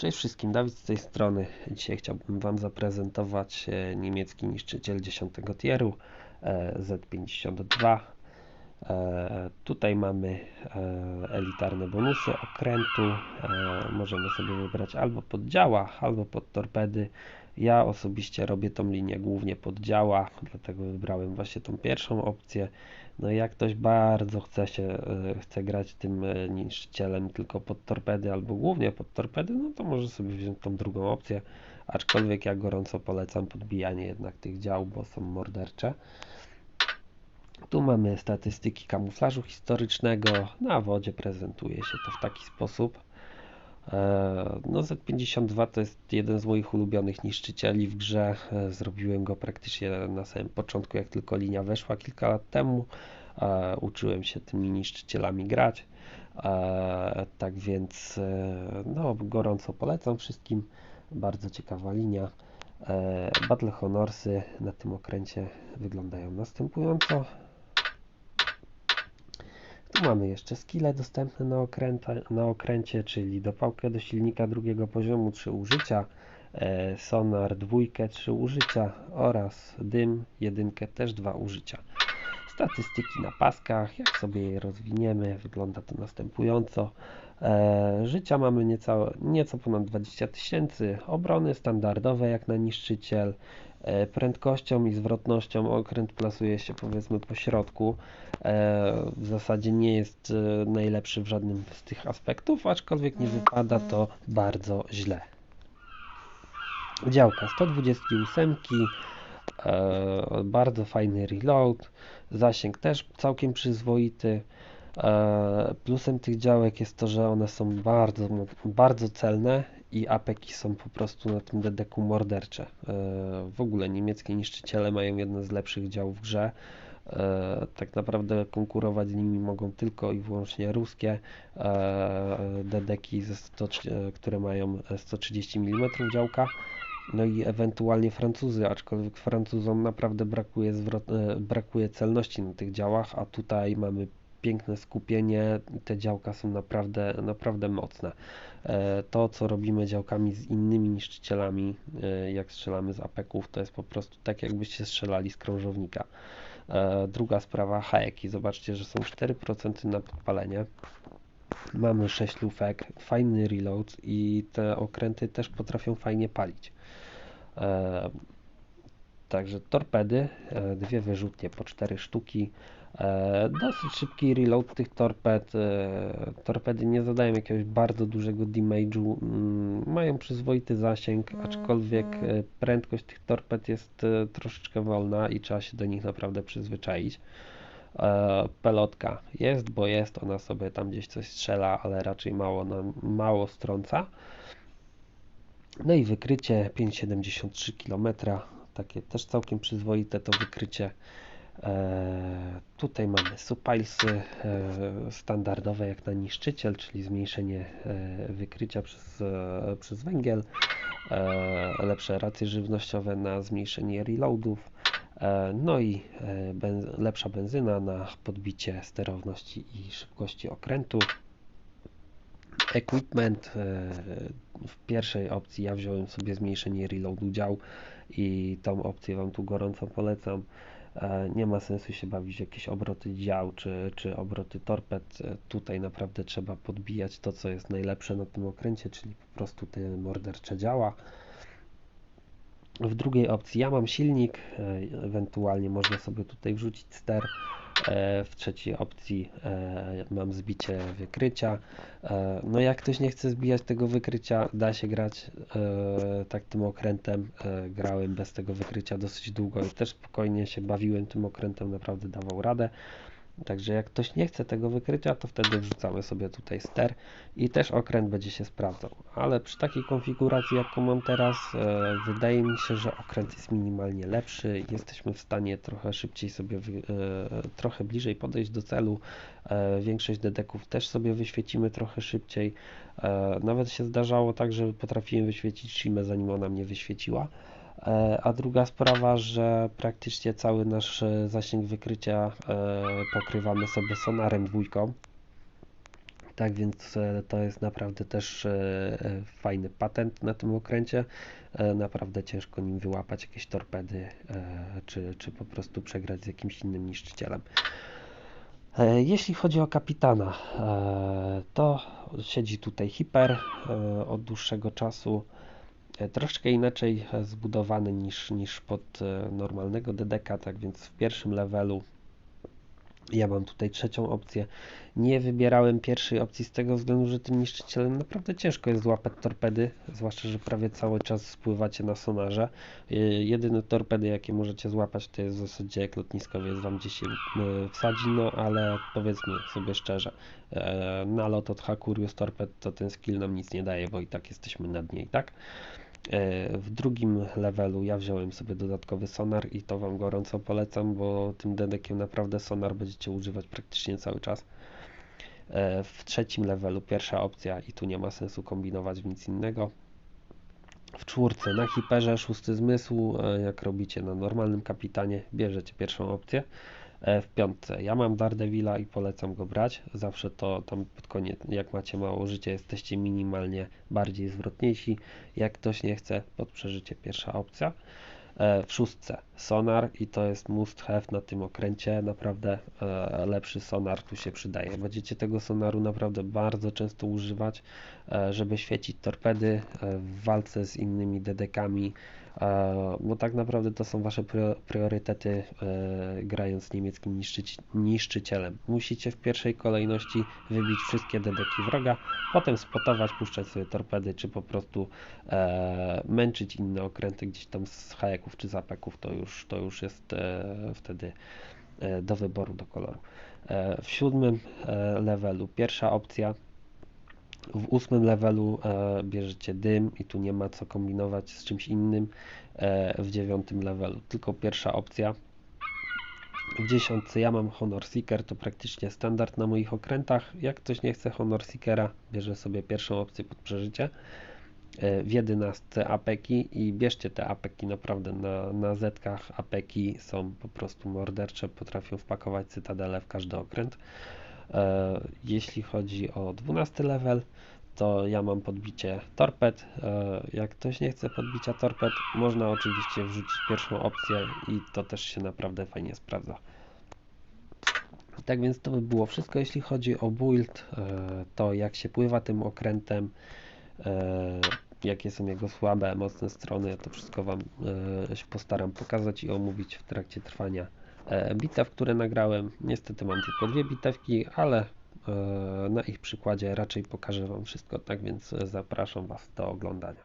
Cześć wszystkim, Dawid z tej strony. Dzisiaj chciałbym Wam zaprezentować e, niemiecki niszczyciel 10 tieru e, Z52. E, tutaj mamy elitarne bonusy okrętu. Możemy sobie wybrać albo pod działa, albo pod torpedy. Ja osobiście robię tą linię głównie pod działa, dlatego wybrałem właśnie tą pierwszą opcję. No i jak ktoś bardzo chce się, e, chce grać tym e, niszczycielem tylko pod torpedy albo głównie pod torpedy, no to może sobie wziąć tą drugą opcję, aczkolwiek ja gorąco polecam podbijanie jednak tych dział, bo są mordercze. Tu mamy statystyki kamuflażu historycznego, na wodzie prezentuje się to w taki sposób. E, no Z52 to jest jeden z moich ulubionych niszczycieli w grze. E, zrobiłem go praktycznie na samym początku, jak tylko linia weszła kilka lat temu. E, uczyłem się tymi niszczycielami grać. Tak więc no, gorąco polecam wszystkim. Bardzo ciekawa linia. Battle Honorsy na tym okręcie wyglądają następująco. Tu mamy jeszcze skille dostępne na, okręta, na okręcie, czyli dopałkę do silnika drugiego poziomu 3 użycia, e, sonar dwójkę 3 użycia oraz dym jedynkę też 2 użycia. Statystyki na paskach, jak sobie je rozwiniemy, wygląda to następująco. E, życia mamy nieco, ponad 20 tysięcy, obrony standardowe jak na niszczyciel, prędkością i zwrotnością okręt plasuje się powiedzmy po środku. E, w zasadzie nie jest e, najlepszy w żadnym z tych aspektów, aczkolwiek nie wypada to bardzo źle. Działka 128, bardzo fajny reload, zasięg też całkiem przyzwoity. Plusem tych działek jest to, że one są bardzo, bardzo celne i apeki są po prostu na tym dedeku mordercze. E, w ogóle niemieckie niszczyciele mają jedne z lepszych dział w grze. E, tak naprawdę konkurować z nimi mogą tylko i wyłącznie ruskie e, dedeki, które mają 130 mm działka. No i ewentualnie Francuzy, aczkolwiek Francuzom naprawdę brakuje, brakuje celności na tych działach, a tutaj mamy piękne skupienie, te działka są naprawdę, naprawdę mocne. E, to, co robimy działkami z innymi niszczycielami, e, jak strzelamy z apeków, to jest po prostu tak, jakbyście strzelali z krążownika. E, druga sprawa, hajeki. Zobaczcie, że są 4% na podpalenie. Mamy 6 lufek, fajny reload i te okręty też potrafią fajnie palić. Także torpedy, dwie wyrzutnie po 4 sztuki, dosyć szybki reload tych torped. E, torpedy nie zadają jakiegoś bardzo dużego damage'u, mm, mają przyzwoity zasięg, aczkolwiek mhm. e, prędkość tych torped jest troszeczkę wolna i trzeba się do nich naprawdę przyzwyczaić. Pelotka jest, bo jest, ona sobie tam gdzieś coś strzela, ale raczej mało, mało strąca. No i wykrycie 5,73 km, takie też całkiem przyzwoite to wykrycie. E, tutaj mamy supilesy e, standardowe jak na niszczyciel, czyli zmniejszenie e, wykrycia przez, przez węgiel, lepsze racje żywnościowe na zmniejszenie reloadów, no i lepsza benzyna na podbicie sterowności i szybkości okrętu. Equipment w pierwszej opcji ja wziąłem sobie zmniejszenie reloadu dział i tą opcję Wam tu gorąco polecam. E, nie ma sensu się bawić w jakieś obroty dział czy, czy obroty torped. E, tutaj naprawdę trzeba podbijać to, co jest najlepsze na tym okręcie, czyli po prostu te mordercze działa. W drugiej opcji ja mam silnik, e, ewentualnie można sobie tutaj wrzucić ster. E, w trzeciej opcji e, mam zbicie wykrycia. No jak ktoś nie chce zbijać tego wykrycia, da się grać tak tym okrętem. Grałem bez tego wykrycia dosyć długo i też spokojnie się bawiłem tym okrętem, naprawdę dawał radę. Także jak ktoś nie chce tego wykrycia, to wtedy wrzucamy sobie tutaj ster i też okręt będzie się sprawdzał. Ale przy takiej konfiguracji, jaką mam teraz, e, wydaje mi się, że okręt jest minimalnie lepszy. Jesteśmy w stanie trochę szybciej sobie, e, trochę bliżej podejść do celu. E, większość dedeków też sobie wyświecimy trochę szybciej. Nawet się zdarzało tak, że potrafiłem wyświecić Shimę, zanim ona mnie wyświeciła. E, a druga sprawa, że praktycznie cały nasz e, zasięg wykrycia e, pokrywamy sobie sonarem dwójką. Tak więc to jest naprawdę też fajny patent na tym okręcie. Naprawdę ciężko nim wyłapać jakieś torpedy, czy, czy po prostu przegrać z jakimś innym niszczycielem. Jeśli chodzi o kapitana, to siedzi tutaj hiper od dłuższego czasu. E, Troszkę inaczej zbudowany niż, niż pod e, normalnego DDK, tak więc w pierwszym levelu ja mam tutaj trzecią opcję. Nie wybierałem pierwszej opcji z tego względu, że tym niszczycielem naprawdę ciężko jest złapać torpedy, zwłaszcza, że prawie cały czas spływacie na sonarze. Y, Jedyne torpedy, jakie możecie złapać, to jest w zasadzie jak lotniskowiec wam gdzieś y, wsadzi, no ale powiedzmy sobie szczerze, e, nalot od Hakurius torped to ten skill nam nic nie daje, bo i tak jesteśmy na dnie, tak? E, W drugim levelu ja wziąłem sobie dodatkowy sonar i to Wam gorąco polecam, bo tym dedekiem naprawdę sonar będziecie używać praktycznie cały czas. E, W trzecim levelu pierwsza opcja i tu nie ma sensu kombinować w nic innego. W czwórce na hiperze szósty zmysł, e, jak robicie na normalnym kapitanie, bierzecie pierwszą opcję. E, W piątce ja mam Daredevila i polecam go brać. Zawsze to tam pod koniec, jak macie mało życia, jesteście minimalnie bardziej zwrotniejsi. Jak ktoś nie chce, pod przeżycie pierwsza opcja. E, W szóstce sonar i to jest must have na tym okręcie. Naprawdę e, lepszy sonar tu się przydaje. Będziecie tego sonaru naprawdę bardzo często używać, żeby świecić torpedy w walce z innymi dedekami. E, Bo tak naprawdę to są wasze prio- priorytety e, grając niemieckim niszczyci niszczycielem. Musicie w pierwszej kolejności wybić wszystkie dedeki wroga, potem spotować, puszczać sobie torpedy, czy po prostu e, męczyć inne okręty gdzieś tam z hajeków czy zapeków, to już, to już jest wtedy do wyboru, do koloru. W siódmym levelu pierwsza opcja. W ósmym levelu e, bierzecie dym i tu nie ma co kombinować z czymś innym. E, w dziewiątym levelu tylko pierwsza opcja. W dziesiątce ja mam Honor Seeker, to praktycznie standard na moich okrętach. Jak ktoś nie chce Honor Seekera, bierze sobie pierwszą opcję pod przeżycie. E, W jedenastce apeki i bierzcie te apeki naprawdę na, na zetkach. Apeki są po prostu mordercze, potrafią wpakować cytadele w każdy okręt. E, Jeśli chodzi o 12 level, to ja mam podbicie torped. E, Jak ktoś nie chce podbicia torped, można oczywiście wrzucić pierwszą opcję i to też się naprawdę fajnie sprawdza. Tak więc to by było wszystko, jeśli chodzi o build, e, to jak się pływa tym okrętem, jakie są jego słabe, mocne strony, to wszystko Wam się postaram pokazać i omówić w trakcie trwania bitew, które nagrałem. Niestety mam tylko dwie bitewki, ale e, na ich przykładzie raczej pokażę Wam wszystko, tak więc e, zapraszam Was do oglądania.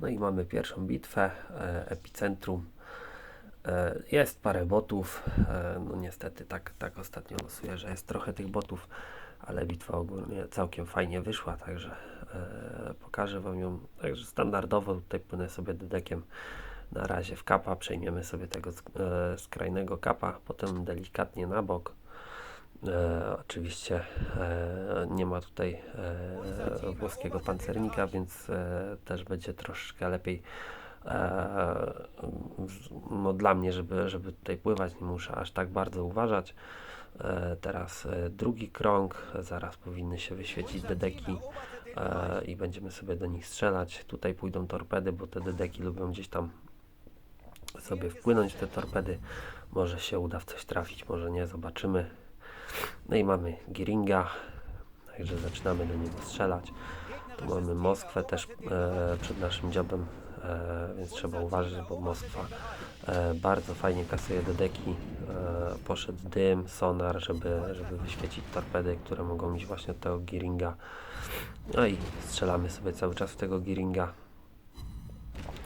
No i mamy pierwszą bitwę, e, epicentrum. E, Jest parę botów, e, no niestety tak, tak ostatnio losuję, że jest trochę tych botów, ale bitwa ogólnie całkiem fajnie wyszła, także e, pokażę Wam ją. Także standardowo tutaj płynę sobie dedekiem na razie w kapa, przejmiemy sobie tego e, skrajnego kapa, potem delikatnie na bok. E, oczywiście e, nie ma tutaj e, włoskiego pancernika, więc e, też będzie troszkę lepiej e, no dla mnie, żeby, żeby tutaj pływać, nie muszę aż tak bardzo uważać. E, teraz e, drugi krąg, zaraz powinny się wyświecić dedeki e, i będziemy sobie do nich strzelać. Tutaj pójdą torpedy, bo te dedeki lubią gdzieś tam sobie wpłynąć te torpedy. Może się uda w coś trafić, może nie, zobaczymy. No i mamy Giringa, także zaczynamy do niego strzelać. Tu mamy Moskwę też e, przed naszym dziobem, e, więc trzeba uważać, bo Moskwa e, bardzo fajnie kasuje do deki. E, poszedł dym, sonar, żeby, żeby wyświecić torpedy, które mogą iść właśnie tego Giringa. No i strzelamy sobie cały czas w tego Giringa.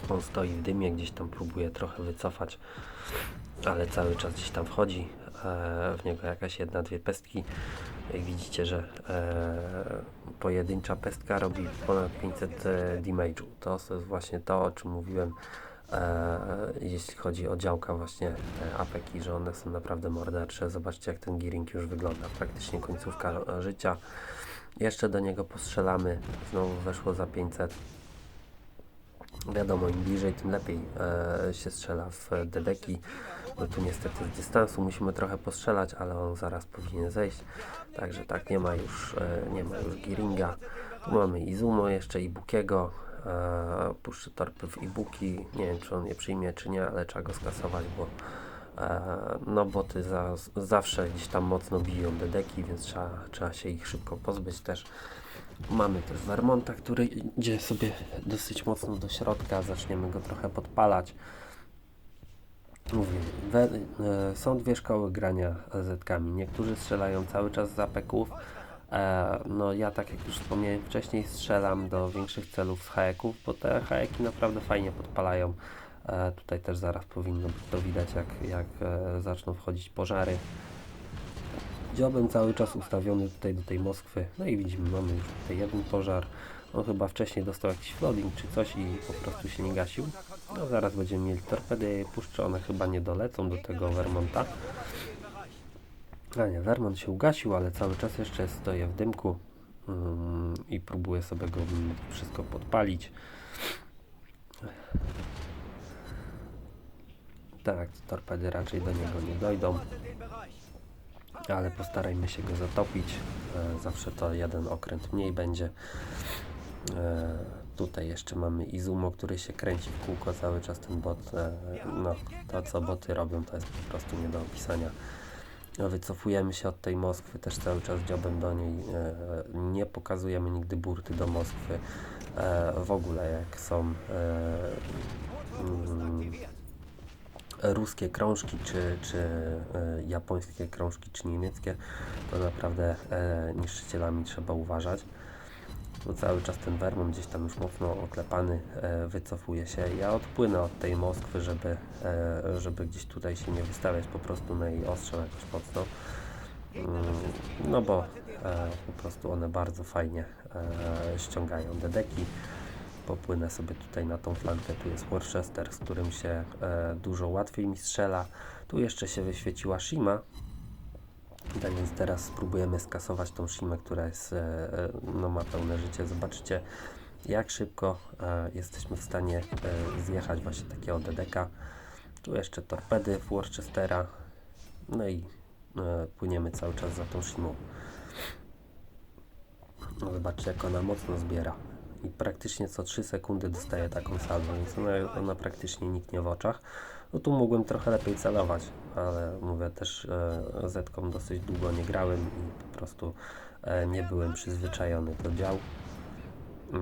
On stoi w dymie, gdzieś tam próbuje trochę wycofać, ale cały czas gdzieś tam wchodzi e, w niego jakaś jedna, dwie pestki. Jak widzicie, że e, pojedyncza pestka robi ponad 500 e, damage'u. To jest właśnie to, o czym mówiłem, e, jeśli chodzi o działka właśnie e, apeki, że one są naprawdę mordercze. Zobaczcie, jak ten Gearing już wygląda. Praktycznie końcówka życia. Jeszcze do niego postrzelamy. Znowu weszło za 500. Wiadomo, im bliżej, tym lepiej e, się strzela w dedeki. No tu niestety z dystansu musimy trochę postrzelać, ale on zaraz powinien zejść. Także tak, nie ma już, e, nie ma już Giringa. Tu mamy Izumo jeszcze, Ibukiego. E, puszczę torpy w Ibuki. Nie wiem, czy on je przyjmie, czy nie, ale trzeba go skasować, bo e, no boty za, zawsze gdzieś tam mocno biją dedeki, więc trzeba, trzeba się ich szybko pozbyć też. Mamy też Vermonta, który idzie sobie dosyć mocno do środka. Zaczniemy go trochę podpalać. Mówię, we, e, są dwie szkoły grania zetkami. Niektórzy strzelają cały czas z apeków. E, no ja tak jak już wspomniałem wcześniej strzelam do większych celów z haeków, bo te haeki naprawdę fajnie podpalają. E, tutaj też zaraz powinno być to widać jak, jak e, zaczną wchodzić pożary. Dziobem cały czas ustawiony tutaj do tej Moskwy. No i widzimy, mamy już tutaj jeden pożar. On chyba wcześniej dostał jakiś flooding czy coś i po prostu się nie gasił. No zaraz będziemy mieli torpedy puszczę, one chyba nie dolecą do tego Vermonta. A nie, Vermont się ugasił, ale cały czas jeszcze stoję w dymku mm, i próbuję sobie go wszystko podpalić. Tak, torpedy raczej do niego nie dojdą ale postarajmy się go zatopić. E, zawsze to jeden okręt mniej będzie. E, tutaj jeszcze mamy Izumo, który się kręci w kółko cały czas ten bot. E, no, to co boty robią to jest po prostu nie do opisania. Wycofujemy się od tej Moskwy też cały czas dziobem do niej. Nie pokazujemy nigdy burty do Moskwy. W ogóle jak są mm, ruskie krążki, czy, czy e, japońskie krążki, czy niemieckie, to naprawdę e, niszczycielami trzeba uważać. Bo cały czas ten Vermont gdzieś tam już mocno oklepany e, wycofuje się. Ja odpłynę od tej Moskwy, żeby, żeby gdzieś tutaj się nie wystawiać po prostu na jej ostrzał jakoś mocno. Mm, no bo po prostu one bardzo fajnie ściągają dedeki popłynę sobie tutaj na tą flankę. Tu jest Worcester, z którym się e, dużo łatwiej mi strzela. Tu jeszcze się wyświeciła Shima. Tak więc teraz spróbujemy skasować tą Shimę, która jest, e, e no, ma pełne życie. Zobaczcie, jak szybko e, jesteśmy w stanie e, zjechać właśnie takiego DDK. Tu jeszcze torpedy Worcestera. No i e, płyniemy cały czas za tą Shimą. No, zobaczcie, jak ona mocno zbiera i praktycznie co 3 sekundy dostaje taką salwę, więc ona, ona praktycznie niknie w oczach. No tu mógłbym trochę lepiej celować, ale mówię też e, dosyć długo nie grałem i po prostu e, nie byłem przyzwyczajony do dział,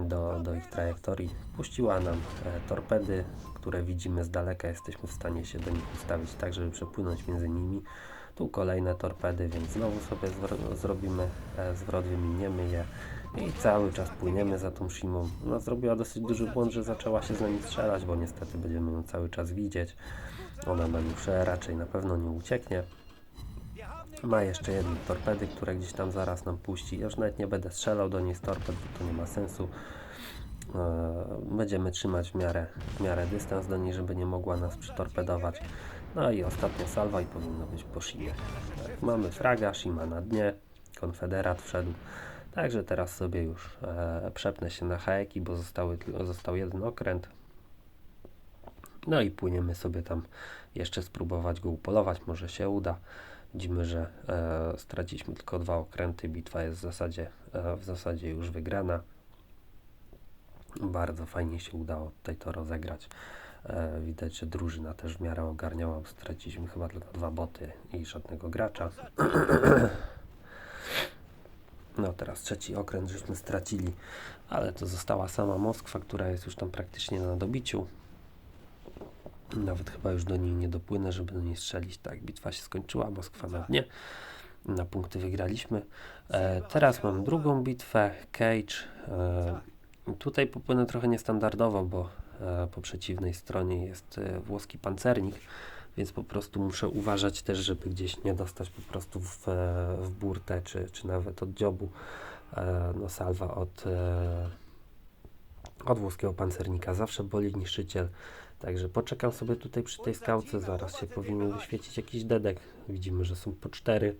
do, do ich trajektorii. Puściła nam e, torpedy, które widzimy z daleka, jesteśmy w stanie się do nich ustawić tak, żeby przepłynąć między nimi. Tu kolejne torpedy, więc znowu sobie zrobimy e, zwrot, wymieniemy je i cały czas płyniemy za tą Shimą. No, zrobiła dosyć duży błąd, że zaczęła się z nami strzelać, bo niestety będziemy ją cały czas widzieć. Ona nam już raczej na pewno nie ucieknie. Ma jeszcze jedne torpedy, które gdzieś tam zaraz nam puści. Ja już nawet nie będę strzelał do niej z torped, bo to nie ma sensu. E, będziemy trzymać w miarę, w miarę dystans do niej, żeby nie mogła nas przytorpedować. No i ostatnia salwa i powinno być po Shimie. Tak, mamy fraga, Shima na dnie, konfederat wszedł. Także teraz sobie już e, przepnę się na haeki, bo zostały, został jeden okręt. No i płyniemy sobie tam jeszcze spróbować go upolować, może się uda. Widzimy, że e, straciliśmy tylko dwa okręty, bitwa jest w zasadzie, e, w zasadzie już wygrana. Bardzo fajnie się udało tutaj to rozegrać. E, widać, że drużyna też w miarę ogarniała, straciliśmy chyba tylko dwa boty i żadnego gracza. No teraz trzeci okręt żeśmy stracili, ale to została sama Moskwa, która jest już tam praktycznie na dobiciu. Nawet chyba już do niej nie dopłynę, żeby do niej strzelić. Tak, bitwa się skończyła, Moskwa na dnie. Na punkty wygraliśmy. E, teraz mam drugą bitwę, Cage. E, tutaj popłynę trochę niestandardowo, bo e, po przeciwnej stronie jest e, włoski pancernik więc po prostu muszę uważać też, żeby gdzieś nie dostać po prostu w, e, w burtę, czy, czy nawet od dziobu e, no salwa od, e, od włoskiego pancernika. Zawsze boli niszczyciel. Także poczekam sobie tutaj przy tej skałce, zaraz się powinien wyświecić jakiś dedek. Widzimy, że są po cztery.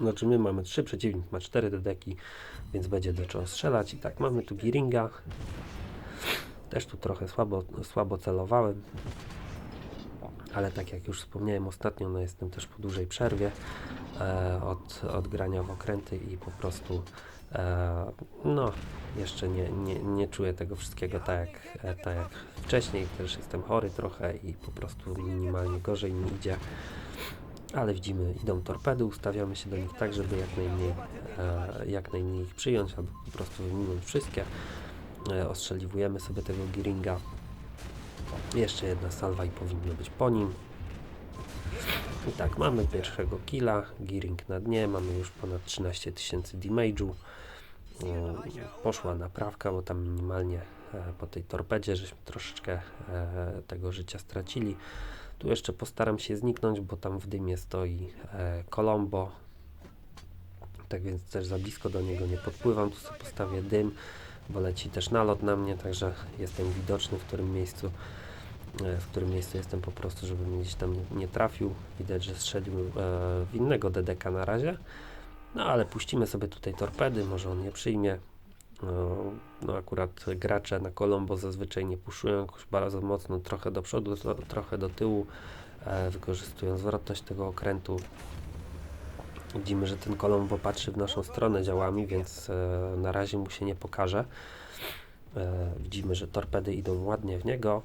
Znaczy my mamy trzy, przeciwnik ma cztery dedeki, więc będzie do czego strzelać. I tak, mamy tu Giringa. Też tu trochę słabo, słabo celowałem, ale tak jak już wspomniałem ostatnio, no jestem też po dużej przerwie e, od, od grania w okręty i po prostu e, no jeszcze nie, nie, nie czuję tego wszystkiego tak jak, e, tak jak wcześniej, też jestem chory trochę i po prostu minimalnie gorzej mi idzie. Ale widzimy, idą torpedy, ustawiamy się do nich tak, żeby jak najmniej, e, jak najmniej ich przyjąć, albo po prostu wyminąć wszystkie. E, ostrzeliwujemy sobie tego Giringa. Jeszcze jedna salwa i powinno być po nim. I tak, mamy pierwszego killa, Giring na dnie, mamy już ponad 13 tysięcy damage'u. E, Poszła naprawka, bo tam minimalnie e, po tej torpedzie żeśmy troszeczkę e, tego życia stracili. Tu jeszcze postaram się zniknąć, bo tam w dymie stoi Colombo. Tak więc też za blisko do niego nie podpływam. Tu sobie postawię dym, bo leci też nalot na mnie, także jestem widoczny w którym miejscu w którym miejscu jestem po prostu, żeby mnie gdzieś tam nie, nie trafił. Widać, że strzelił e, w innego DDK na razie. No ale puścimy sobie tutaj torpedy, może on je przyjmie. No, no akurat gracze na Colombo zazwyczaj nie puszują jakoś bardzo mocno, trochę do przodu, tro, trochę do tyłu, e, wykorzystują zwrotność tego okrętu. Widzimy, że ten Colombo patrzy w naszą stronę działami, więc e, na razie mu się nie pokaże. E, widzimy, że torpedy idą ładnie w niego.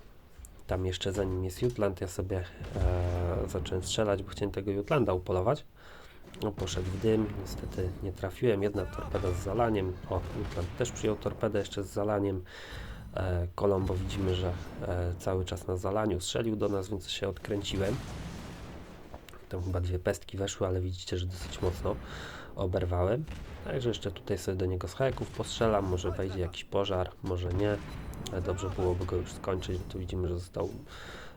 Tam jeszcze za nim jest Jutland, ja sobie e, zacząłem strzelać, bo chciałem tego Jutlanda upolować. No, poszedł w dym, niestety nie trafiłem. Jedna torpeda z zalaniem. O, Jutland też przyjął torpedę jeszcze z zalaniem. E, Colombo widzimy, że e, cały czas na zalaniu strzelił do nas, więc się odkręciłem. Tam chyba dwie pestki weszły, ale widzicie, że dosyć mocno oberwałem. Także jeszcze tutaj sobie do niego z hajeków postrzelam. Może wejdzie jakiś pożar, może nie. Ale dobrze byłoby go już skończyć. Tu widzimy, że został,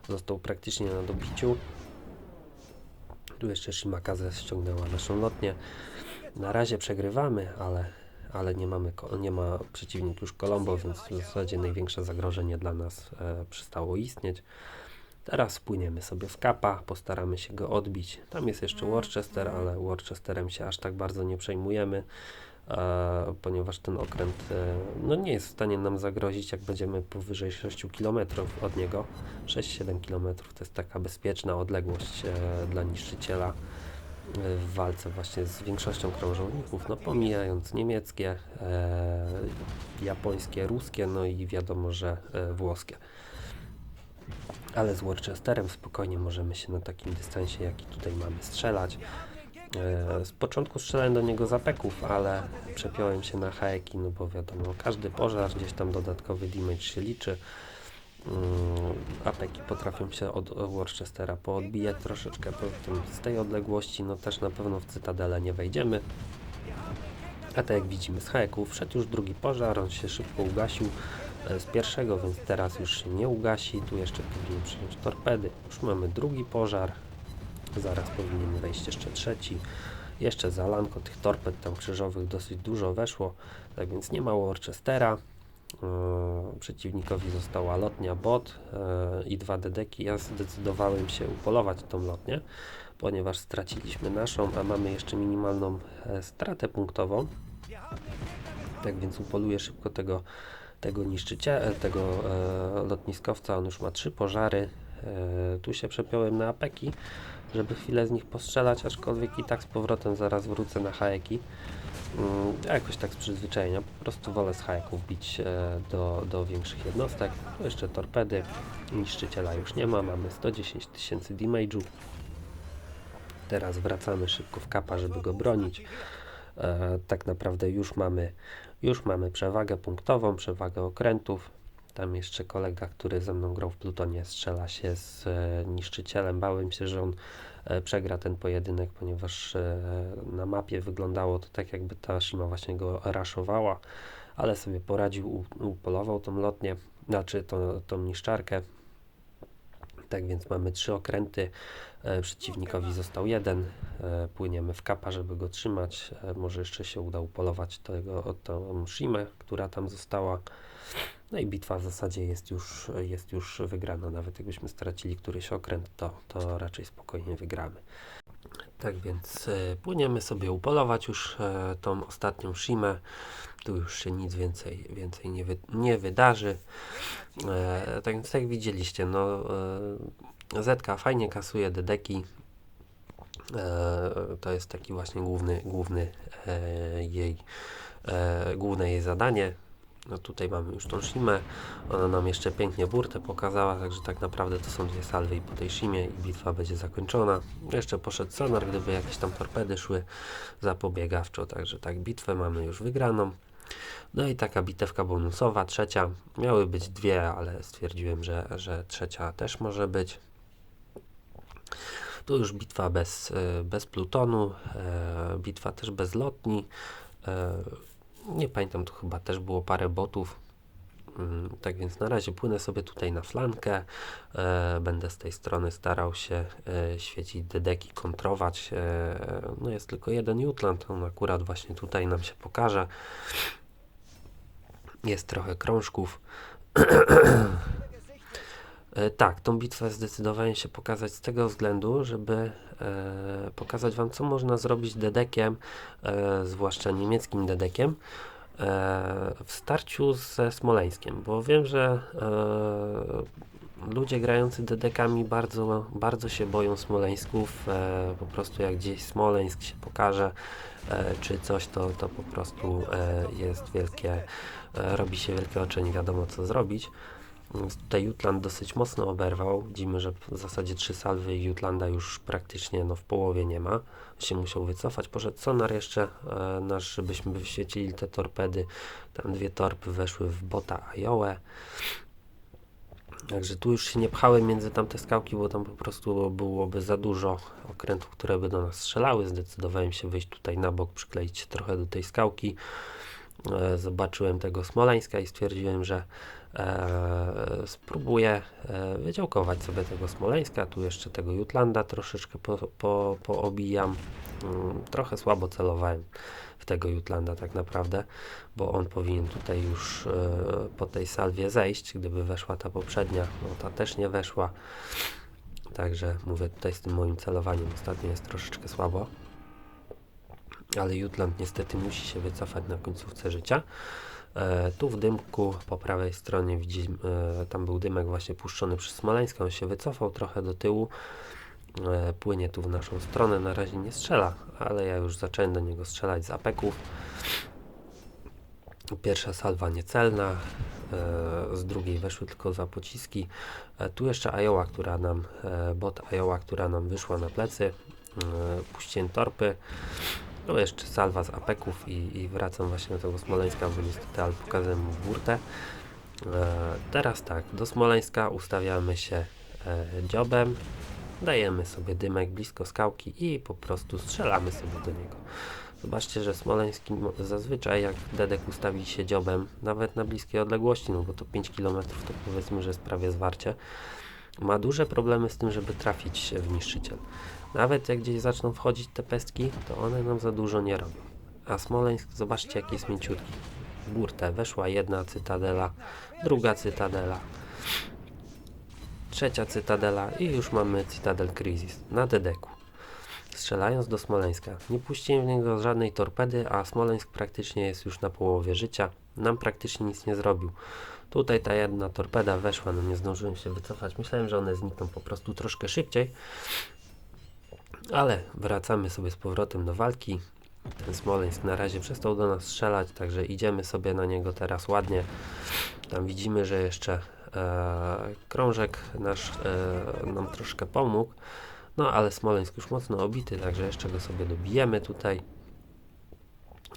został praktycznie na dobiciu. Tu jeszcze Shimakaze ściągnęła naszą lotnię. Na razie przegrywamy, ale, ale nie, mamy, nie ma przeciwnik już Colombo, więc w zasadzie największe zagrożenie dla nas e, przestało istnieć. Teraz wpłyniemy sobie w kapa, postaramy się go odbić. Tam jest jeszcze Worcester, ale Worcesterem się aż tak bardzo nie przejmujemy, e, ponieważ ten okręt e, no nie jest w stanie nam zagrozić, jak będziemy powyżej 6 km od niego. 6-7 km to jest taka bezpieczna odległość e, dla niszczyciela e, w walce właśnie z większością krążowników, no pomijając niemieckie, e, japońskie, ruskie, no i wiadomo, że e, włoskie. Ale z Worcesterem spokojnie możemy się na takim dystansie, jaki tutaj mamy, strzelać. E, Z początku strzelałem do niego zapeków, ale przepiąłem się na haeki, no bo wiadomo, każdy pożar, gdzieś tam dodatkowy damage się liczy. Mm, Apeki potrafią się od Worcestera poodbijać troszeczkę, poza tym z tej odległości, no też na pewno w Cytadelę nie wejdziemy. A tak jak widzimy z haeków, wszedł już drugi pożar, on się szybko ugasił z pierwszego, więc teraz już się nie ugasi. Tu jeszcze powinien przyjąć torpedy. Już mamy drugi pożar. Zaraz powinien wejść jeszcze trzeci. Jeszcze zalanko tych torped tam krzyżowych dosyć dużo weszło, tak więc nie ma Worcestera. Yy, przeciwnikowi została lotnia bot yy, i dwa dedeki. Ja zdecydowałem się upolować tą lotnię, ponieważ straciliśmy naszą, a mamy jeszcze minimalną e, stratę punktową. Tak więc upoluję szybko tego, tego niszczyciela, tego e, lotniskowca. On już ma trzy pożary. E, tu się przepiąłem na apeki, żeby chwilę z nich postrzelać, aczkolwiek i tak z powrotem zaraz wrócę na haeki. Mm, ja jakoś tak z przyzwyczajenia, po prostu wolę z hajeków bić e, do, do większych jednostek. Tu jeszcze torpedy, niszczyciela już nie ma, mamy 110 tysięcy damage'u. Teraz wracamy szybko w kapa, żeby go bronić. E, tak naprawdę już mamy, już mamy przewagę punktową, przewagę okrętów. Tam jeszcze kolega, który ze mną grał w Plutonie, strzela się z e, niszczycielem. Bałem się, że on e, przegra ten pojedynek, ponieważ e, na mapie wyglądało to tak, jakby ta Shima właśnie go raszowała, ale sobie poradził, upolował tą lotnię, znaczy tą, tą niszczarkę. Tak więc mamy trzy okręty, e, przeciwnikowi został jeden, płyniemy w kapa, żeby go trzymać, e, może jeszcze się uda upolować tego, tą Shimę, która tam została. No i bitwa w zasadzie jest już, jest już wygrana, nawet jakbyśmy stracili któryś okręt, to, to raczej spokojnie wygramy. Tak więc e, płyniemy sobie upolować już e, tą ostatnią Shimę. Tu już się nic więcej, więcej nie, wy, nie wydarzy. E, tak więc jak widzieliście, no e, Zetka fajnie kasuje dedeki. E, to jest taki właśnie główny, główny e, jej e, główne jej zadanie. No tutaj mamy już tą Shimę, ona nam jeszcze pięknie burtę pokazała, także tak naprawdę to są dwie salwy i po tej Shimie i bitwa będzie zakończona. Jeszcze poszedł sonar, gdyby jakieś tam torpedy szły zapobiegawczo, także tak bitwę mamy już wygraną. No i taka bitewka bonusowa, trzecia. Miały być dwie, ale stwierdziłem, że, że trzecia też może być. Tu już bitwa bez, e, bez plutonu, e, bitwa też bez lotni. E, nie pamiętam, tu chyba też było parę botów. Mm, Tak więc na razie płynę sobie tutaj na flankę. Będę z tej strony starał się świecić dedeki, kontrować. No jest tylko jeden Jutland, on akurat właśnie tutaj nam się pokaże. Jest trochę krążków. E, Tak, tą bitwę zdecydowałem się pokazać z tego względu, żeby e, pokazać Wam, co można zrobić dedekiem, e, zwłaszcza niemieckim dedekiem, e, w starciu ze Smoleńskiem, bo wiem, że e, ludzie grający dedekami bardzo, bardzo się boją Smoleńsków, e, po prostu jak gdzieś Smoleńsk się pokaże, e, czy coś, to, to po prostu e, jest wielkie, e, robi się wielkie oczy, nie wiadomo co zrobić. Więc Tutaj Jutland dosyć mocno oberwał. Widzimy, że w zasadzie trzy salwy i Jutlanda już praktycznie no, w połowie nie ma. Się musiał wycofać. Poszedł sonar jeszcze e, nasz, żebyśmy wyświecili te torpedy. Tam dwie torpy weszły w bota Ajołę. Także tu już się nie pchałem między tamte skałki, bo tam po prostu byłoby za dużo okrętów, które by do nas strzelały. Zdecydowałem się wyjść tutaj na bok, przykleić się trochę do tej skałki. E, zobaczyłem tego Smoleńska i stwierdziłem, że e, spróbuję e, wydziałkować sobie tego Smoleńska. Tu jeszcze tego Jutlanda troszeczkę po, po, poobijam. Mm, trochę słabo celowałem w tego Jutlanda tak naprawdę, bo on powinien tutaj już e, po tej salwie zejść, gdyby weszła ta poprzednia, no ta też nie weszła. Także mówię tutaj z tym moim celowaniem ostatnio jest troszeczkę słabo ale Jutland niestety musi się wycofać na końcówce życia. E, tu w dymku po prawej stronie widzimy, e, tam był dymek właśnie puszczony przez Smoleńską, on się wycofał trochę do tyłu, e, płynie tu w naszą stronę, na razie nie strzela, ale ja już zacząłem do niego strzelać z apeków. Pierwsza salwa niecelna, z drugiej weszły tylko dwa pociski. Tu jeszcze Ajoła, która nam, bot Ajoła, która nam wyszła na plecy, puściłem torpy. No jeszcze salwa z apeków i, i wracam właśnie do tego Smoleńska, bo niestety ale pokazałem mu burtę. E, teraz tak, do Smoleńska ustawiamy się e, dziobem, dajemy sobie dymek blisko skałki i po prostu strzelamy sobie do niego. Zobaczcie, że Smoleński mo- zazwyczaj jak dedek ustawi się dziobem, nawet na bliskiej odległości, no bo to 5 km to powiedzmy, że jest prawie zwarcie, ma duże problemy z tym, żeby trafić w niszczyciel. Nawet jak gdzieś zaczną wchodzić te pestki, to one nam za dużo nie robią. A Smoleńsk, zobaczcie jaki jest mięciutki. W burtę weszła jedna cytadela, druga cytadela, trzecia cytadela i już mamy Citadel Crisis na dedeku. Strzelając do Smoleńska, nie puściłem w niego żadnej torpedy, a Smoleńsk praktycznie jest już na połowie życia. Nam praktycznie nic nie zrobił. Tutaj ta jedna torpeda weszła, no nie zdążyłem się wycofać. Myślałem, że one znikną po prostu troszkę szybciej. Ale wracamy sobie z powrotem do walki. Ten Smoleńsk na razie przestał do nas strzelać, także idziemy sobie na niego teraz ładnie. Tam widzimy, że jeszcze e, krążek nasz e, nam troszkę pomógł. No ale Smoleńsk już mocno obity, także jeszcze go sobie dobijemy tutaj.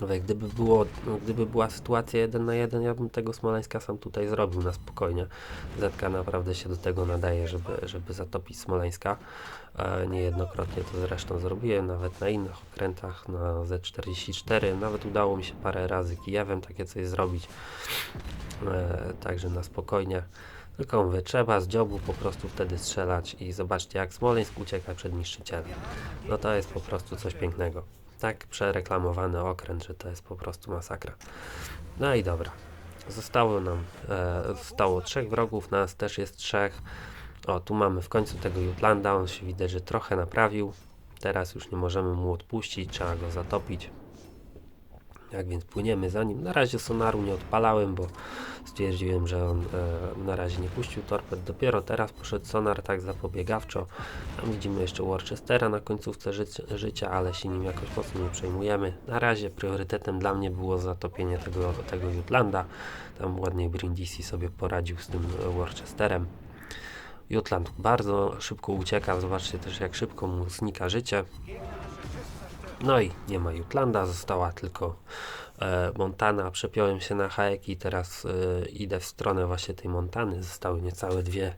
Ale gdyby, było, no, gdyby była sytuacja 1 na 1, ja bym tego Smoleńska sam tutaj zrobił na spokojnie. Zetka naprawdę się do tego nadaje, żeby, żeby zatopić Smoleńska. E, niejednokrotnie to zresztą zrobiłem, nawet na innych okrętach, na Z44. Nawet udało mi się parę razy Kijewem takie coś zrobić. E, także na spokojnie. Tylko mówię, trzeba z dziobu po prostu wtedy strzelać i zobaczcie jak Smoleńsk ucieka przed niszczycielem. No to jest po prostu coś pięknego. Tak przereklamowany okręt, że to jest po prostu masakra. No i dobra. Zostało nam, e, zostało trzech wrogów, nas też jest trzech. O, tu mamy w końcu tego Jutlanda, on się widać, że trochę naprawił. Teraz już nie możemy mu odpuścić, trzeba go zatopić. Jak więc płyniemy za nim. Na razie sonaru nie odpalałem, bo stwierdziłem, że on e, na razie nie puścił torped. Dopiero teraz poszedł sonar tak zapobiegawczo. Tam widzimy jeszcze Worcestera na końcówce życia, życia, ale się nim jakoś mocno nie przejmujemy. Na razie priorytetem dla mnie było zatopienie tego, tego Jutlanda. Tam ładnie Brindisi sobie poradził z tym Worcesterem. Jutland bardzo szybko ucieka. Zobaczcie też, jak szybko mu znika życie. No i nie ma Jutlanda, została tylko e, Montana. Przepiąłem się na hajek i teraz e, idę w stronę właśnie tej Montany. Zostały niecałe dwie,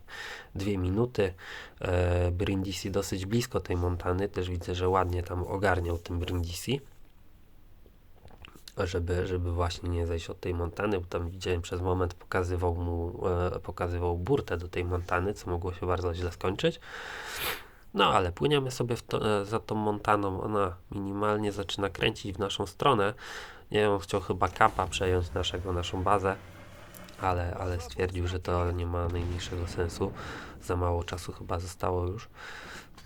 dwie minuty. E, Brindisi dosyć blisko tej Montany. Też widzę, że ładnie tam ogarniał tym Brindisi. Żeby, żeby właśnie nie zejść od tej Montany, bo tam widziałem przez moment pokazywał mu, e, pokazywał burtę do tej Montany, co mogło się bardzo źle skończyć. No ale płyniemy sobie to, e, za tą Montaną. Ona minimalnie zaczyna kręcić w naszą stronę. Nie wiem, on chciał chyba kapa przejąć naszego, naszą bazę, ale, ale stwierdził, że to nie ma najmniejszego sensu. Za mało czasu chyba zostało już.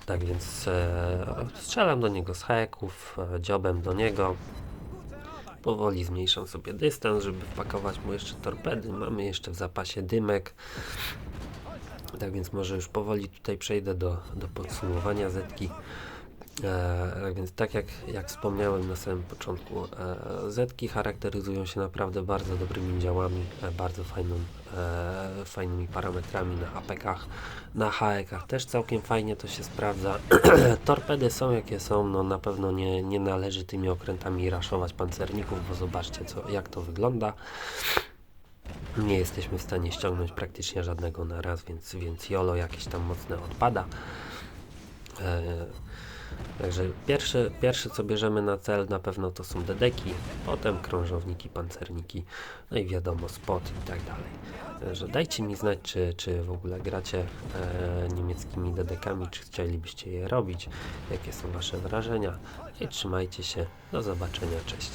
Tak więc e, strzelam do niego z hajeków, e, dziobem do niego. Powoli zmniejszam sobie dystans, żeby wpakować mu jeszcze torpedy. Mamy jeszcze w zapasie dymek. Tak więc może już powoli tutaj przejdę do, do podsumowania zetki. E, tak więc tak jak, jak wspomniałem na samym początku, e, zetki charakteryzują się naprawdę bardzo dobrymi działami, e, bardzo fajną, e, fajnymi parametrami na APK-ach, na HEK-ach też całkiem fajnie to się sprawdza. Torpedy są jakie są, no na pewno nie, nie należy tymi okrętami raszować pancerników, bo zobaczcie co, jak to wygląda nie jesteśmy w stanie ściągnąć praktycznie żadnego na raz, więc, więc YOLO jakieś tam mocne odpada. E, także pierwsze, pierwsze co bierzemy na cel na pewno to są dedeki, potem krążowniki, pancerniki, no i wiadomo spot i tak dalej. Także dajcie mi znać, czy, czy w ogóle gracie e, niemieckimi dedekami, czy chcielibyście je robić, jakie są Wasze wrażenia i trzymajcie się, do zobaczenia, cześć.